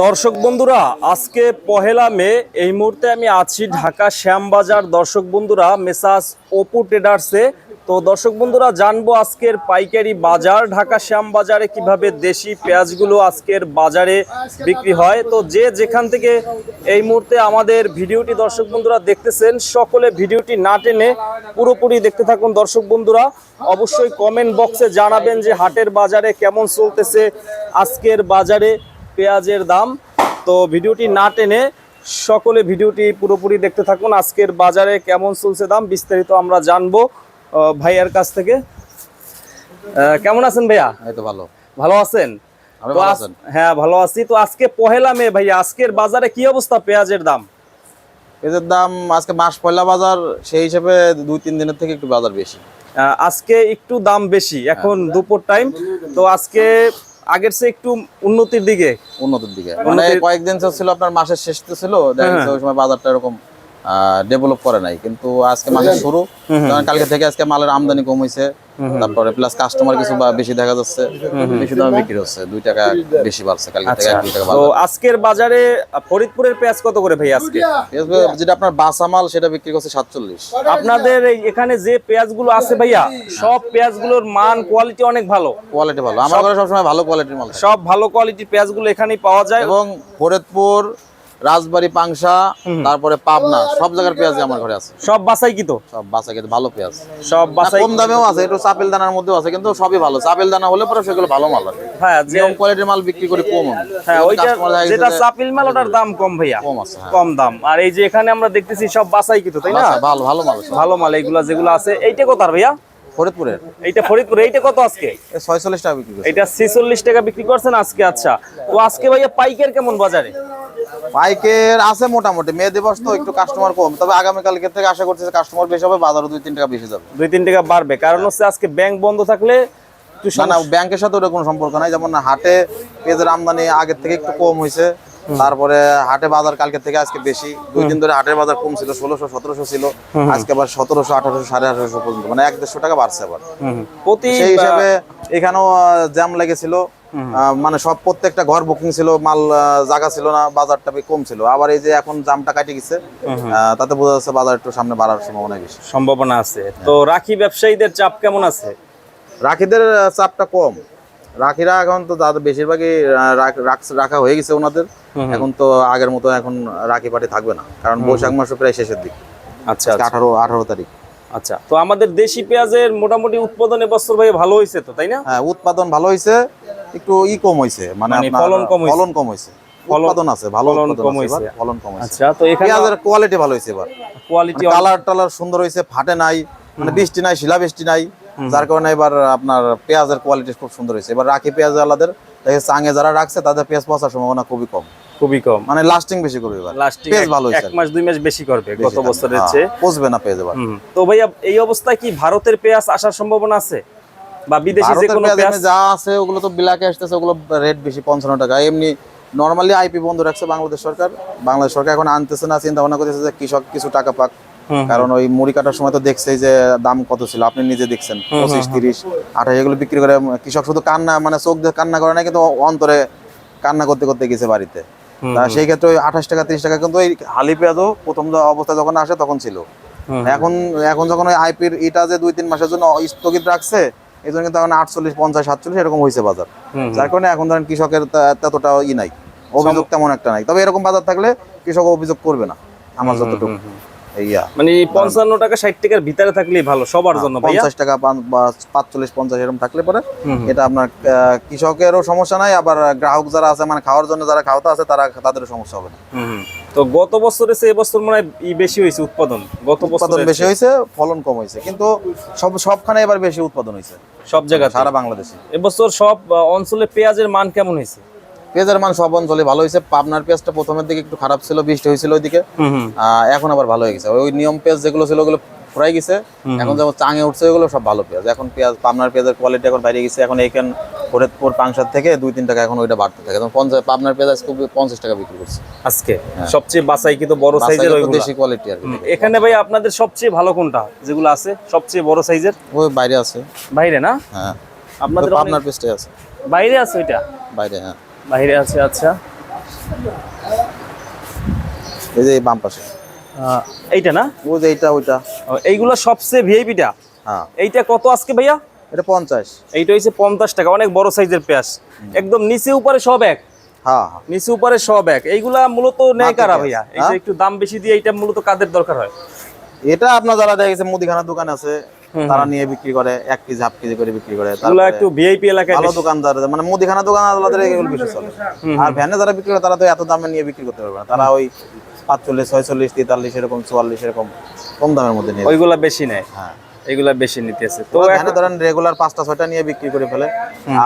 দর্শক বন্ধুরা, আজকে পহেলা মে, এই মুহূর্তে আমি আছি ঢাকা শ্যামবাজার। দর্শক বন্ধুরা মেসাস ওপো ট্রেডার্সে। তো দর্শক বন্ধুরা, জানব আজকের পাইকারি বাজার, ঢাকা শ্যামবাজারে কীভাবে দেশি পেঁয়াজগুলো আজকের বাজারে বিক্রি হয়। তো যে যেখান থেকে এই মুহূর্তে আমাদের ভিডিওটি দর্শক বন্ধুরা দেখতেছেন, সকলে ভিডিওটি না টেনে পুরোপুরি দেখতে থাকুন দর্শক বন্ধুরা। অবশ্যই কমেন্ট বক্সে জানাবেন যে হাটের বাজারে কেমন চলতেছে আজকের বাজারে। পেঁয়াজের দাম। তো ভিডিওটি না টেনে সকলে ভিডিওটি পুরোপুরি দেখতে থাকুন। আজকের বাজারে কেমন চলছে দাম বিস্তারিত আমরা জানব ভাইয়ার কাছ থেকে। কেমন আছেন ভাইয়া? এই তো ভালো। ভালো আছেন? হ্যাঁ ভালো আছি। তো আজকে পহেলা মে ভাইয়া আজকের বাজারে কি অবস্থা পেঁয়াজের দাম? পেঁয়াজের দাম আজকে মাস পয়লা বাজার সেই হিসেবে দুই তিন দিনের থেকে একটু বাজার বেশি। আজকে একটু দাম বেশি এখন দুপুর টাইম তো আজকে আগের চেয়ে একটু উন্নতির দিকে উন্নতির দিকে মানে কয়েকদিন তো ছিল আপনার মাসের শেষ তো ছিল দেখা হ্যাঁ। গেছে ওই সময় বাজারটা এরকম ডেভেলপ করে নাই। কিন্তু আজকে মাসের শুরু কারণ কালকে থেকে আজকে মালের আমদানি কম হয়েছে তারপরে প্লাস কাস্টমার কিছু বা বেশি দেখা যাচ্ছে বেশি দামে বিক্রি হচ্ছে। দুই টাকা বেশি বাড়ছে কালকে থেকে আচ্ছা। দুই টাকা তো আজকের বাজারে ফরিদপুরের পেঁয়াজ কত করে ভাই আজকে? পেঁয়াজ যেটা আপনার বাসা মাল সেটা বিক্রি করছে সাতচল্লিশ। আপনাদের এই এখানে যে পেঁয়াজগুলো আছে ভাইয়া সব পেঁয়াজগুলোর মান কোয়ালিটি অনেক ভালো। কোয়ালিটি ভালো। আমার ঘরে সবসময় ভালো কোয়ালিটির মাল সব ভালো কোয়ালিটির পেঁয়াজগুলো এখানেই পাওয়া যায়। এবং ফরিদপুর রাজবাড়ি পাংশা তারপরে পাবনা সব জায়গার পেঁয়াজ আমার ঘরে আছে। সব বাসাই কি তো? সব বাসা কিন্তু ভালো পেঁয়াজ। সব বাসাই কম দামেও আছে একটু চাপেল দানার মধ্যেও আছে কিন্তু সবই ভালো। চাপেল দানা হলে পরে সেগুলো ভালো মাল আছে হ্যাঁ নিয়ম কোয়ালিটির মাল বিক্রি করি কম হ্যাঁ ওইটা যেটা চাপিল মাল ওটার দাম কম ভাইয়া। কম আছে হ্যাঁ। কম দাম। আর এই যে এখানে আমরা দেখতেছি সব বাসাই কি তো তাই না? ভালো ভালো মাল ভালো মাল এইগুলা যেগুলো আছে। এইটা কত আর ভাইয়া? ফরিদপুরের। এইটা ফরিদপুর এইটা কত আজকে? ছয়চল্লিশ টাকা বিক্রি করছে। এটা ছেচল্লিশ টাকা বিক্রি করছেন আজকে আচ্ছা। তো আজকে ভাইয়া পাইকের কেমন বাজারে? পাইকের আছে মোটামুটি মেয়ে দিবস তো একটু কাস্টমার কম। তবে আগামীকালকে থেকে আশা করছি কাস্টমার বেশি হবে বাজারও দুই তিন টাকা বেশি যাবে। দুই তিন টাকা বাড়বে। কারণ হচ্ছে আজকে ব্যাংক বন্ধ থাকলে তুই না না ব্যাংকের সাথে ওটা কোনো সম্পর্ক নাই। যেমন হাটে পেঁয়াজের আমদানি আগের থেকে একটু কম হয়েছে। তারপরে হাটে বাজার কালকে থেকে আজকে বেশি। দুই দিন ধরে হাটের বাজার কম ছিল ষোলোশো সতেরোশো ছিল। আজকে আবার সতেরোশো আঠারোশো সাড়ে আঠারোশো পর্যন্ত মানে এক দেড়শো টাকা বাড়ছে আবার। প্রতি সেই হিসাবে এখানেও জ্যাম লেগেছিল। মানে সব প্রত্যেকটা ঘর বুকিং ছিল মাল জায়গা ছিল না বাজারটা কম ছিল। আবার এই যে এখন জামটা কাটে গেছে তাতে বোঝা যাচ্ছে বাজার একটু সামনে বাড়ার সম্ভাবনা বেশি। সম্ভাবনা আছে। তো রাখি ব্যবসায়ীদের চাপ কেমন আছে? রাখিদের চাপটা কম। রাখিরা এখন তো তাদের বেশিরভাগই রাখ- হয়ে গেছে ওনাদের। এখন তো আগের মতো এখন রাখি পাটি থাকবে না। কারণ বৈশাখ মাস প্রায় শেষের দিক। আচ্ছা আচ্ছা, আঠারো আঠারো তারিখ। আচ্ছা তো আমাদের দেশি পেঁয়াজের মোটামুটি উৎপাদন এবছর ভাই ভালো হয়েছে তো তাই না? হ্যাঁ উৎপাদন ভালো হয়েছে। একটু ই কম হয়েছে মানে মানে ফলন কম ফলন কম হয়েছে। উৎপাদন আছে ভালো ফলন কম হয়েছে। ফলন কম হয়েছে। আচ্ছা তো এখানে পেঁয়াজের কোয়ালিটি ভালো হয়েছে এবার। কোয়ালিটি কালার টালার সুন্দর হয়েছে ফাটে নাই মানে বৃষ্টি নাই শিলা বৃষ্টি নাই। যার কারণে এবার আপনার পেঁয়াজের কোয়ালিটি খুব সুন্দর হয়েছে। এবার রাখি পেঁয়াজ আলাদের চাঙে যারা রাখছে তাদের পেঁয়াজ পচার সম্ভাবনা খুবই কম। খুবই কম। মানে লাস্টিং বেশি করবে এবার। লাস্টিং ভালো এক মাস দুই মাস বেশি করবে গত বছরের হ্যাঁ, চেয়ে। পচবে না পেঁয়াজ এবার। তো ভাইয়া এই অবস্থায় কি ভারতের পেঁয়াজ আসার সম্ভাবনা আছে? বা বিদেশি যে কোনো পেঁয়াজ যা আছে ওগুলো তো বিলাকে আসতেছে ওগুলো রেট বেশি পঞ্চান্ন টাকা। এমনি নর্মালি আইপি বন্ধ রাখছে বাংলাদেশ সরকার। বাংলাদেশ সরকার এখন আনতেছে না চিন্তা ভাবনা করতেছে যে কৃষক কিছু টাকা পাক। কারণ ওই মুড়ি কাটার সময় তো দেখছে যে দাম কত ছিল। আপনি নিজে দেখছেন পঁচিশ তিরিশ আঠাশ এগুলো বিক্রি করে কৃষক শুধু কান্না মানে চোখ দিয়ে কান্না করে না কিন্তু অন্তরে কান্না করতে করতে গেছে বাড়িতে। তা সেই ক্ষেত্রে ওই আঠাশ টাকা তিরিশ টাকা কিন্তু ওই হালি পেঁয়াজও প্রথম অবস্থা যখন আসে তখন ছিল। এখন এখন যখন ওই আইপির ইটা যে দুই তিন মাসের জন্য স্থগিত রাখছে এই জন্য কিন্তু এখন আটচল্লিশ পঞ্চাশ সাতচল্লিশ এরকম হয়েছে বাজার। যার কারণে এখন ধরেন কৃষকের ততটা ই নাই। অভিযোগ তেমন একটা নাই। তবে এরকম বাজার থাকলে কৃষক অভিযোগ করবে না আমার যতটুকু। মানে পঞ্চান্ন টাকা ষাট টাকার ভিতরে থাকলেই ভালো সবার জন্য পঞ্চাশ টাকা পাঁচচল্লিশ পঞ্চাশ এরকম থাকলে পরে। এটা আপনার কৃষকেরও সমস্যা নাই আবার গ্রাহক যারা আছে মানে খাওয়ার জন্য যারা খাওয়াতে আছে তারা তাদেরও সমস্যা হবে না। তো গত বছরে সে এবছর মনে হয় বেশি হয়েছে উৎপাদন গত উৎপাদন বছর বেশি হয়েছে ফলন কম হয়েছে কিন্তু সব সবখানে এবার বেশি উৎপাদন হয়েছে। সব জায়গায় সারা বাংলাদেশে। এবছর সব অঞ্চলে পেঁয়াজের মান কেমন হয়েছে? পেঁয়াজের মান সব অঞ্চলে ভালো হয়েছে। পাবনার পেঁয়াজটা প্রথমের দিকে একটু খারাপ ছিল বৃষ্টি হয়েছিল ওইদিকে। এখন আবার ভালো হয়ে গেছে। ওই নিয়ম পেঁয়াজ যেগুলো ছিল ওগুলো ফুরাই গেছে। এখন যেমন চাঙে উঠছে ওগুলো সব ভালো পেঁয়াজ। এখন পেঁয়াজ পাবনার পেঁয়াজের কোয়ালিটি এখন বাইরে গেছে। এখন এইখান ফরিদপুর পাংশার থেকে দুই তিন টাকা এখন ওইটা বাড়তে থাকে। পঞ্চাশ পাবনার পেঁয়াজ আজকে পঞ্চাশ টাকা বিক্রি করছে। আজকে? সবচেয়ে বাসাই কিন্তু বড় সাইজের দেশি কোয়ালিটি আর এখানে ভাই আপনাদের সবচেয়ে ভালো কোনটা? যেগুলো আছে সবচেয়ে বড় সাইজের? ওই বাইরে আছে। বাইরে না? হ্যাঁ। আপনাদের পাবনার পেঁয়াজটাই আছে। বাইরে আছে ওইটা? বাইরে হ্যাঁ। বাইরে আছে আচ্ছা। এই যে বাম পাশে। এইটা না? ওই যে এইটা ওইটা। ও, এইগুলা সবচেয়ে ভিআইপিটা? হ্যাঁ। এইটা কত আজকে ভাইয়া? এটা পঞ্চাশ। এইটা হচ্ছে পঞ্চাশ টাকা অনেক বড় সাইজের পেঁয়াজ। একদম নিচে উপরে সব এক। হ্যাঁ হ্যাঁ। নিচে উপরে সব এক। এইগুলা মূলত নেয় কারা ভাইয়া? এই যে হ্যাঁ? একটু দাম বেশি দিয়ে এইটা মূলত কাদের দরকার হয়? এটা আপনার যারা দেখা গেছে মুদিখানা দোকান আছে তারা নিয়ে বিক্রি করে এক কেজি হাফ কেজি করে বিক্রি করে। এগুলা একটু ভিআইপি এলাকায় ভালো দোকানদার মানে মুদিখানা দোকান আলাদা এগুলো বেশি চলে। আর ভ্যানে যারা বিক্রি করে তারা তো এত দামে নিয়ে বিক্রি করতে পারবে না। তারা ওই পাঁচচল্লিশ ছয়চল্লিশ তেতাল্লিশ এরকম চুয়াল্লিশ এরকম কম দামের মধ্যে নিয়ে ওইগুলা বেশি নেয়। হ্যাঁ। এইগুলা বেশি নিতেছে। তো ধরেন রেগুলার পাঁচটা ছয়টা নিয়ে বিক্রি করে ফেলে।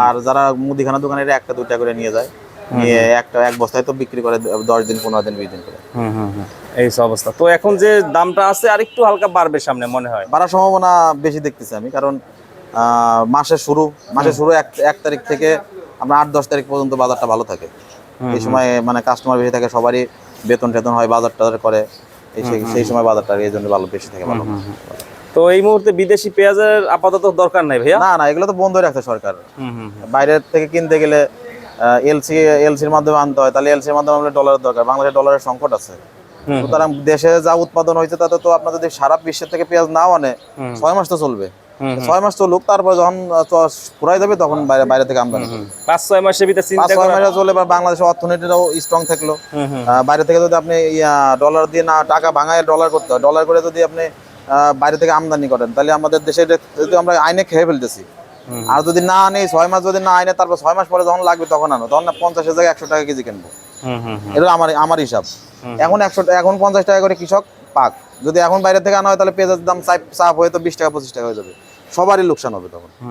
আর যারা মুদিখানা দোকানের একটা দুইটা করে নিয়ে যায় একটা এক বস্তায় তো বিক্রি করে দশ দিন পনেরো দিন বিশ দিন করে। এই সব অবস্থা। তো এখন যে দামটা আছে আর একটু হালকা বাড়বে সামনে মনে হয়। বাড়ার সম্ভাবনা বেশি দেখতেছি আমি কারণ মাসের শুরু মাসের শুরু এক এক তারিখ থেকে আমরা আট দশ তারিখ পর্যন্ত বাজারটা ভালো থাকে। এই সময় মানে কাস্টমার বেশি থাকে সবারই বেতন টেতন হয় বাজার টাজার করে। এই সেই- সময় বাজারটা এই জন্য ভালো বেশি থাকে ভালো। তো এই মুহূর্তে বিদেশি পেঁয়াজের আপাতত দরকার নাই ভাইয়া? না না এগুলো তো বন্ধ রাখছে সরকার। বাইরের থেকে কিনতে গেলে এলসি এলসির মাধ্যমে আনতে হয়। তাহলে এলসির মাধ্যমে আমাদের ডলারের দরকার। বাংলাদেশে ডলারের সংকট আছে। সুতরাং দেশে যা উৎপাদন হয়েছে তাতে তো আপনার যদি সারা বিশ্বের থেকে পেঁয়াজ নাও আনে ছয় মাস তো চলবে। ছয় মাস চলুক তারপর যখন ফুরাই যাবে তখন বাইরে বাইরে থেকে আমদানি পাঁচ ছয় মাসের ভিতরে পাঁচ ছয় মাসে চলে বাংলাদেশের অর্থনীতিটাও স্ট্রং থাকল। বাইরে থেকে যদি আপনি ডলার দিয়ে না টাকা ভাঙায় ডলার করতে হয় ডলার করে যদি আপনি বাইরে থেকে আমদানি করেন তাহলে আমাদের দেশে যদি আমরা আইনে খেয়ে ফেলতেছি। আর যদি না আনি ছয় মাস যদি না আইনে তারপর ছয় মাস পরে যখন লাগবে তখন আনো। তখন পঞ্চাশের জায়গায় একশো টাকা কেজি কিনবো। এটা আমার আমার হিসাব। এখন একশো এখন পঞ্চাশ টাকা করে কৃষক পাক। যদি এখন বাইরে থেকে আনা হয় তাহলে পেঁয়াজের দাম চাপ- চাপ হয়ে তো বিশ টাকা পঁচিশ টাকা হয়ে যাবে। সবারই লোকসান হবে তখন।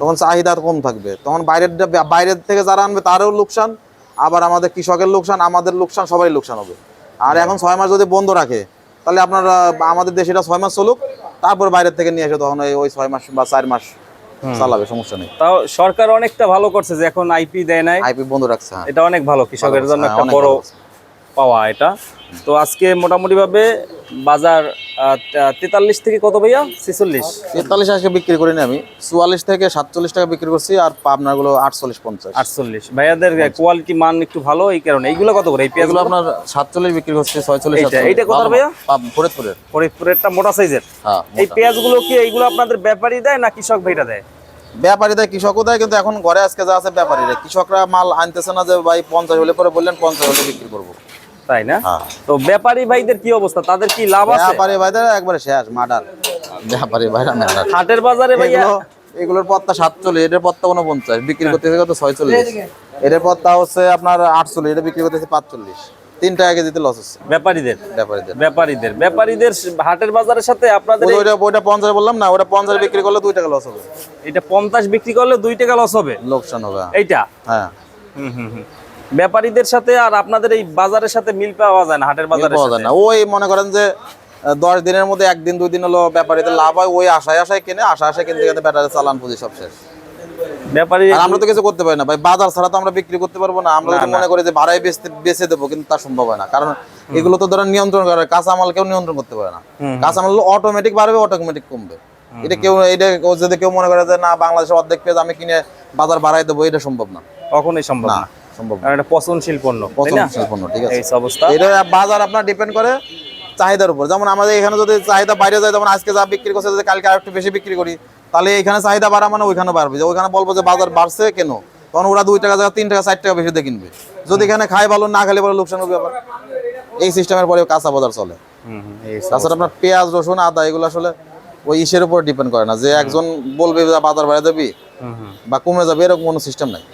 তখন চাহিদা কম থাকবে। তখন বাইরের বাইরের থেকে যারা আনবে তারও লোকসান। আবার আমাদের কৃষকের লোকসান আমাদের লোকসান সবারই লোকসান হবে। আর এখন ছয় মাস যদি বন্ধ রাখে তাহলে আপনার আমাদের দেশে এটা ছয় মাস চলুক। তারপর বাইরের থেকে নিয়ে এসে তখন ওই- ওই ছয় মাস বা চার মাস চালাবে সমস্যা নেই। তাও সরকার অনেকটা ভালো করছে যে এখন আইপি দেয় নাই। আইপি বন্ধ রাখছে হ্যাঁ। এটা অনেক ভালো কৃষকের জন্য হ্যাঁ, একটা বড় পাওয়া এটা। তো আজকে মোটামুটি ভাবে বাজার তেতাল্লিশ থেকে কত ভাইয়া? ছেচল্লিশ। তেতাল্লিশ আজকে বিক্রি করিনি আমি। চুয়াল্লিশ থেকে সাতচল্লিশ টাকা বিক্রি করছি আর পাবনারগুলো আটচল্লিশ পঞ্চাশ। আটচল্লিশ। ভাইয়াদের কোয়ালিটি মান একটু ভালো এই কারণে। এইগুলো কত করে? এই পেঁয়াজগুলো আপনার সাতচল্লিশ বিক্রি করছে ছয়চল্লিশ এইটা- এইটা ভাইয়া? ফরিদপুরের। ফরিদপুরেরটা মোটা সাইজের? হ্যাঁ এই পেঁয়াজগুলো কি এইগুলো আপনাদের ব্যাপারী দেয় না কৃষক ভাইরা দেয়? ব্যাপারী দেয় কৃষকও দেয় কিন্তু এখন ঘরে আজকে যা আছে ব্যাপারীরা কৃষকরা মাল আনতেছে না যে ভাই পঞ্চাশ হলে পরে বললেন পঞ্চাশ হলে বিক্রি করব। তাই না? হ্যাঁ। তো ব্যাপারী ভাইদের কি অবস্থা? তাদের কি লাভ আছে? ব্যাপারী ভাইদের একবারে শেষ মার্ডার। ব্যাপারী ভাইরা মার্ডার। হাটের বাজারে ভাইয়া? এগুলোর পত্তা সাতচল্লিশ এটার পত্তা কোনো পঞ্চাশ বিক্রি করতেছে কত ছয়চল্লিশ। এটার পত্তা হচ্ছে আপনার আটচল্লিশ এটা বিক্রি করতেছে পাঁচচল্লিশ। তিন টাকা কেজিতে লস হচ্ছে। ব্যাপারীদের? ব্যাপারীদের। ব্যাপারীদের। ব্যাপারীদের হাটের বাজারের সাথে আপনাদের ওইটা ওইটা পঞ্চাশ বললাম না ওটা পঞ্চাশ বিক্রি করলে দুই টাকা লস হবে। এটা পঞ্চাশ বিক্রি করলে দুই টাকা লস হবে? লোকসান হবে এইটা? হ্যাঁ। হুম হুম হুম। ব্যাপারীদের সাথে আর আপনাদের এই বাজারের সাথে মিল পাওয়া যায় না হাটের মিল বাজারের পাওয়া যায় না। ওই মনে করেন যে দশ দিনের মধ্যে একদিন দুই দিন হলো ব্যাপারীদের লাভ হয় ওই আশায় আশায় কিনে আশা আশায় কিনতে কিনতে ব্যাটারি চালান পুঁজি সব শেষ। ব্যাপারী আমরা তো কিছু করতে পারি না। ভাই বাজার ছাড়া তো আমরা বিক্রি করতে পারব না। আমরা যদি মনে করি যে ভাড়ায় বেচতে বেচে দেবো কিন্তু তা সম্ভব হয় না। কারণ এগুলো তো ধরেন নিয়ন্ত্রণ করে কাঁচামাল কেউ নিয়ন্ত্রণ করতে পারে না। কাঁচামাল অটোমেটিক বাড়বে অটোমেটিক কমবে। এটা কেউ এটা যদি কেউ মনে করে যে না বাংলাদেশের অর্ধেক পেঁয়াজ আমি কিনে বাজার বাড়াই দেবো এটা সম্ভব না। কখনোই সম্ভব না। সম্ভব কারণ এটা পচনশীল পণ্য পচনশীল পণ্য, ঠিক আছে। এই অবস্থা। এটা বাজার আপনার ডিপেন্ড করে চাহিদার উপর। যেমন আমাদের এখানে যদি চাহিদা বাইরে যায় যেমন আজকে যা বিক্রি করছে যদি কালকে আরেকটু বেশি বিক্রি করি তাহলে এখানে চাহিদা বাড়া মানে ওইখানে বাড়বে। ওইখানে বলব যে বাজার বাড়ছে কেন? তখন ওরা দুই টাকা জায়গা তিন টাকা চার টাকা বেশি দিয়ে কিনবে। যদি এখানে খায় ভালো না খেলে বলে লোকসান হবে আবার এই সিস্টেমের পরে কাঁচা বাজার চলে। তাছাড়া আপনার পেঁয়াজ রসুন আদা এগুলো আসলে ওই ইসের উপর ডিপেন্ড করে না। যে একজন বলবে বাজার বাড়ে যাবি হুম, হুম, বা কমে যাবে এরকম কোনো সিস্টেম নাই।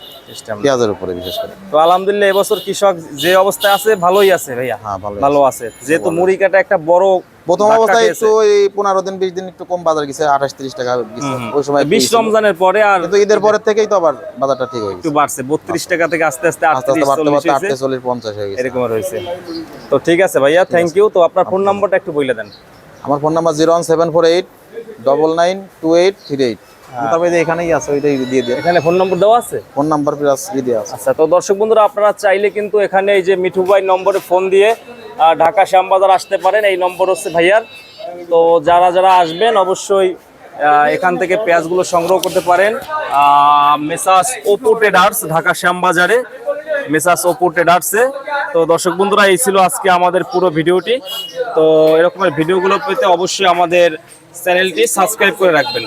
পেঁয়াজের উপরে বিশেষ করে। তো আলহামদুলিল্লাহ এবছর কৃষক যে অবস্থায় আছে ভালোই আছে ভাইয়া। হ্যাঁ ভালো ভালো আছে। যেহেতু মুড়ি কাটা একটা বড় প্রথম অবস্থায় একটু ওই পনেরো দিন বিশ দিন একটু কম বাজার গেছে আঠাশ তিরিশ টাকা ওই সময় বিশ রমজানের পরে আর কিন্তু ঈদের পরের থেকেই তো আবার বাজারটা ঠিক হয়ে একটু বাড়ছে। বত্রিশ টাকা থেকে আস্তে আস্তে আটত্রিশ চল্লিশ পঞ্চাশ হয়ে গেছে। এরকম রয়েছে। তো ঠিক আছে ভাইয়া থ্যাংক ইউ তো আপনার ফোন নাম্বারটা একটু বলে দেন। আমার phone number zero one seven four eight double nine two eight three eight যে এখানেই আছে ওইটাই দিয়ে এখানে ফোন নম্বর দেওয়া আছে? ফোন নাম্বার প্লাস আছে আচ্ছা তো দর্শক বন্ধুরা আপনারা চাইলে কিন্তু এখানে এই যে মিঠু ভাই নম্বরে ফোন দিয়ে ঢাকা শ্যামবাজার আসতে পারেন। এই নম্বর হচ্ছে ভাইয়ার। তো যারা যারা আসবেন অবশ্যই এখান থেকে পেঁয়াজগুলো সংগ্রহ করতে পারেন। মেসাস ওপো ট্রেডার্স ঢাকা শ্যামবাজারে। মেসাস ওপো ট্রেডার্সে। তো দর্শক বন্ধুরা, এই ছিল আজকে আমাদের পুরো ভিডিওটি। তো এরকমের ভিডিওগুলো পেতে অবশ্যই আমাদের চ্যানেলটি সাবস্ক্রাইব করে রাখবেন।